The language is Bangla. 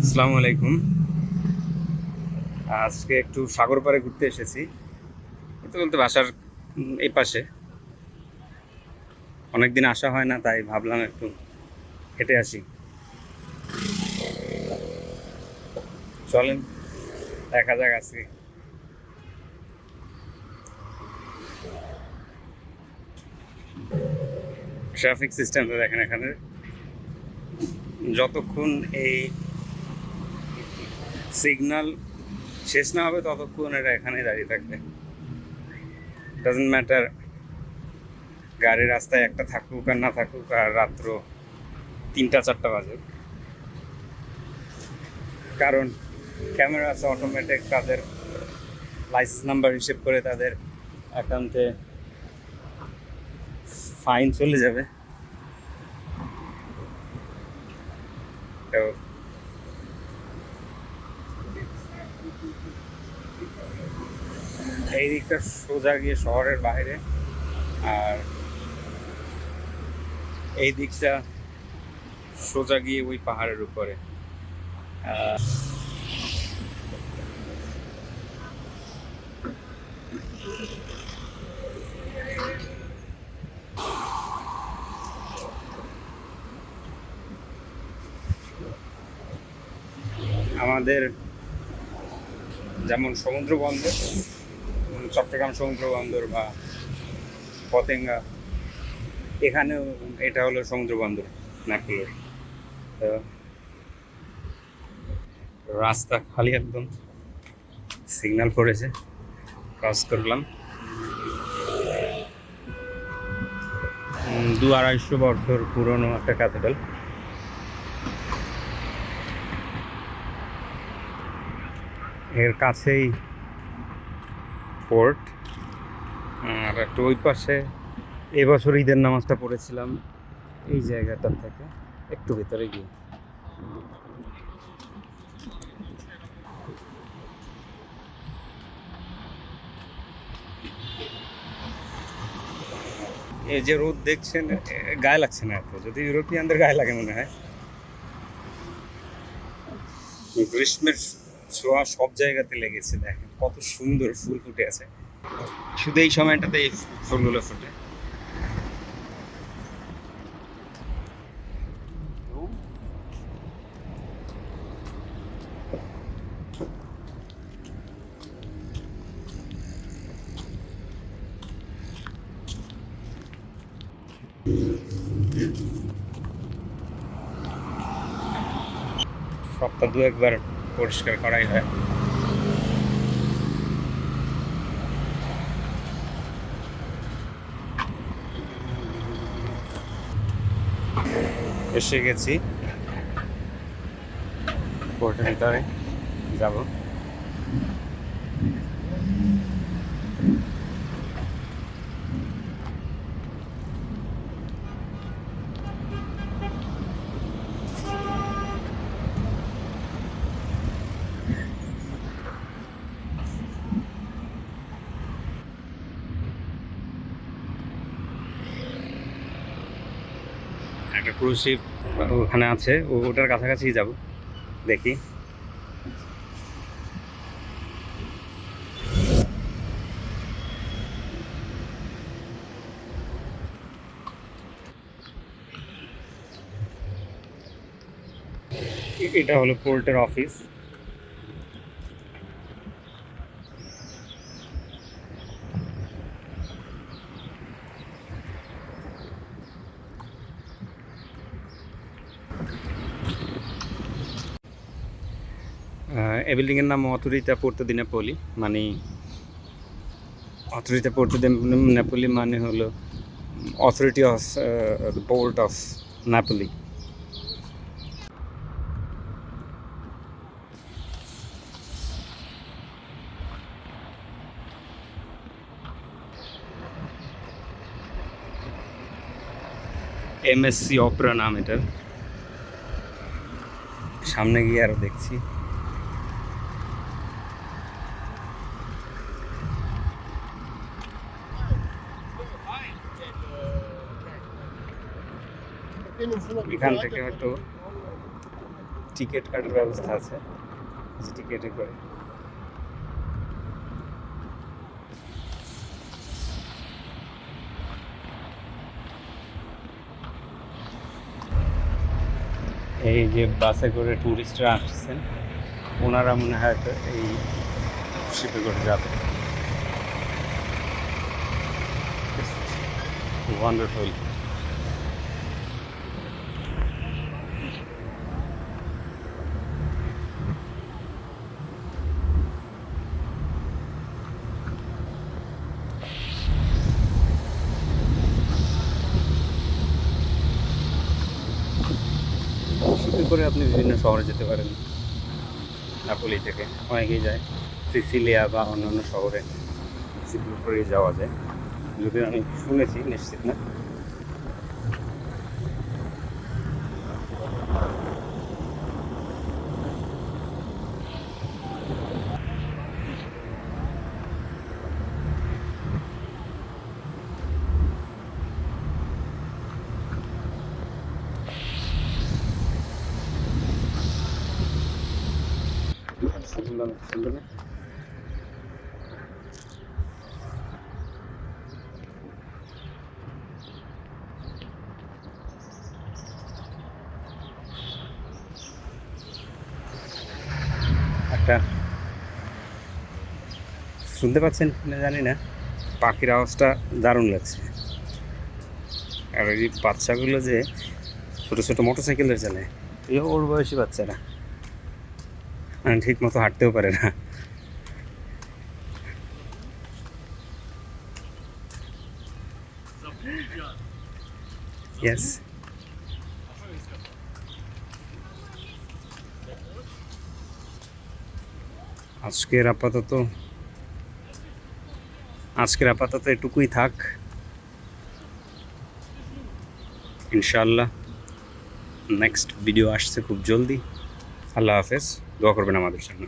আসসালামু আলাইকুম। আজকে একটু সাগর পাড়ে ঘুরতে এসেছি। বলতে বলতে বাসার এই পাশে। অনেকদিন আসা হয় না, তাই ভাবলাম একটু হেঁটে আসি। চলেন, দেখা যাক আজকে। ট্রাফিক সিস্টেমটা দেখেন এখানে। যতক্ষণ এই সিগন্যাল শেষ না হবে ততক্ষণ এটা এখানে দাঁড়িয়ে থাকবে। ডাজেন্ট ম্যাটার গাড়ি রাস্তায় একটা থাকুক আর না থাকুক, আর রাত্র তিনটা, চারটা বাজে। কারণ ক্যামেরা আছে অটোমেটিক তাদের লাইসেন্স নাম্বার হিসেব করে তাদের অ্যাকাউন্টে ফাইন চলে যাবে তো এই দিকটা সোজা গিয়ে শহরের বাইরে। আর এই দিকটা সোজা গিয়ে ওই পাহাড়ের উপরে। আমাদের যেমন সমুদ্র বন্দর চট্টগ্রাম সমুদ্র বন্দর বা পতেঙ্গা, এখানেও এটা হলো সমুদ্র বন্দর, ম্যাকুলোর। তো রাস্তা খালি একদম, সিগন্যাল পড়েছে, ক্রস করলাম। দু আড়াইশো বছর পুরনো একটা ক্যাথিড্রাল এর কাছেই পোর্ট আর একটু ওই পাশে এবছর ঈদের নামাজটা পড়েছিলাম। এই জায়গাটা থেকে একটু ভেতরে গিয়ে। এই যে রোদ দেখছেন গায়ে লাগছে না এত। যদি ইউরোপিয়ানদের গায়ে লাগে মনে হয়। গ্রীষ্মের ছোঁয়া সব জায়গাতে লেগেছে, দেখেন কত সুন্দর ফুল ফুটে আছে। শুধু এই সময়টাতে এই ফুলগুলো ফুটে। সপ্তাহ দু একবার পরিষ্কার করাই হয়। এসে গেছি। কোর্টের ভিতরে যাব। একটা ক্রুজ শিপ ওখানে আছে ওটার কাছাকাছি যাব দেখি। এটা হলো পোর্টের অফিস। এই বিল্ডিংয়ের নাম অথরিতা পোর্তো দি নেপোলি মানে অথরিতা পোর্তো দি নেপোলি মানে হলো authority of port of Napoli MSC Opera নাম এটার সামনে গিয়ে আরও দেখছি। এখান থেকে হয়তো টিকিট কাটার ব্যবস্থা আছে টিকিটে করে। এই যে বাসে করে ট্যুরিস্টরা আসছেন, ওনারা মনে হয় এই শিপে করে যাবে। ওয়ান্ডারফুল শিপে করে আপনি বিভিন্ন শহরে যেতে পারেন। নাপোলি থেকে অনেকেই যায়। সিসিলিয়া বা অন্যান্য শহরে। শিপে করেই যাওয়া যায়। যদি আমি শুনেছি, নিশ্চিত না। একটা শুনতে পাচ্ছেন কিনা জানি না। পাখির আওয়াজটা দারুণ লাগছে। আর ওই বাচ্চাগুলো যে ছোটো ছোটো মোটর সাইকেলের চালায় এই ওর বয়সী বাচ্চারা। ঠিক মতো হাঁটতেও পারে না। ইয়েস আজকের আপাতত আজকের আপাতত এটুকুই থাক। ইনশাল্লাহ নেক্সট ভিডিও আসছে খুব জলদি। আল্লাহ হাফেজ। দোয়া করবেন আমাদের জন্য